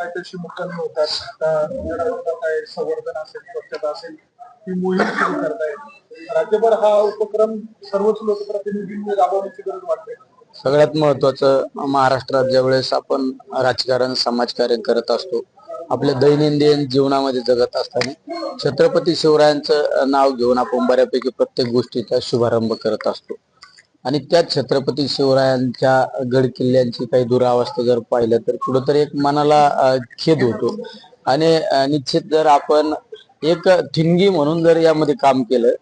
पायथ्याशी मुक्कामी होतात. काय संवर्धन असेल स्वच्छता असेल ही मोहीम सुरू करतायत. राज्यभर हा उपक्रम सर्वच लोकप्रतिनिधींनी राबवण्याची गरज वाटते. सगळ्यात महत्वाचं महाराष्ट्रात ज्यावेळेस आपण राजकारण समाजकार्य करत असतो. आपल्या दैनंदिन जीवनामध्ये जगत असताना छत्रपती शिवरायांचं नाव घेऊन आपण बऱ्यापैकी प्रत्येक गोष्टीचा शुभारंभ करत असतो. आणि त्याच छत्रपती शिवरायांच्या गड किल्ल्यांची काही दुरावस्था जर पाहिलं तर कुठंतरी एक मनाला खेद होतो. आणि निश्चित जर आपण एक ठिणगी म्हणून जर यामध्ये काम केलं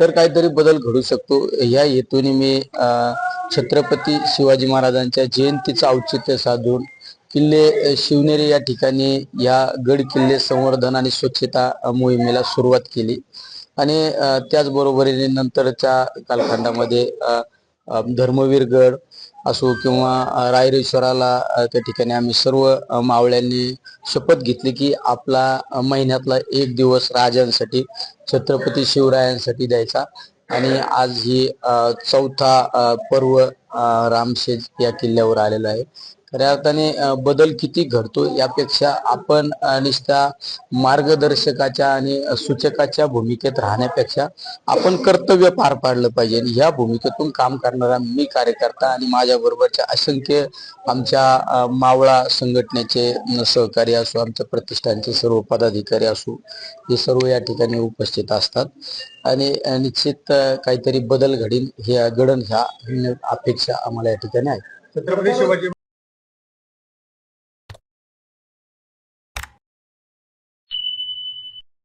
तर काहीतरी बदल घडू शकतो. या हेतूने मी अं, छत्रपती शिवाजी महाराजांच्या जयंतीचं औचित्य साधून किल्ले शिवनेरी या ठिकाणी या गड किल्ले संवर्धन आणि स्वच्छता मोहिमेला सुरुवात केली. आणि त्याचबरोबरीने नंतरच्या कालखंडामध्ये अं, धर्मवीर गड असो किंवा रायरेश्वराला त्या ठिकाणी आम्ही सर्व मावळ्यांनी शपथ घेतली की आपला महिन्यातला एक दिवस राजांसाठी छत्रपती शिवरायांसाठी द्यायचा. आणि आज ही चौथा पर्व रामशेज या किल्ल्यावर आलेला आहे. खऱ्या अर्थाने बदल किती घडतो यापेक्षा आपण निष्ठा मार्गदर्शकाच्या आणि सूचकाच्या भूमिकेत राहण्यापेक्षा आपण कर्तव्य पार पाडलं पाहिजे. आणि ह्या भूमिकेतून काम करणारा मी कार्यकर्ता आणि माझ्या बरोबरच्या असंख्य आमच्या मावळा संघटनेचे सहकारी असो आमच्या प्रतिष्ठानचे सर्व पदाधिकारी असो हे सर्व या ठिकाणी उपस्थित असतात. आणि निश्चित काहीतरी बदल घडील हे घडण ह्या अपेक्षा आम्हाला या ठिकाणी आहे. छत्रपती शिवाजी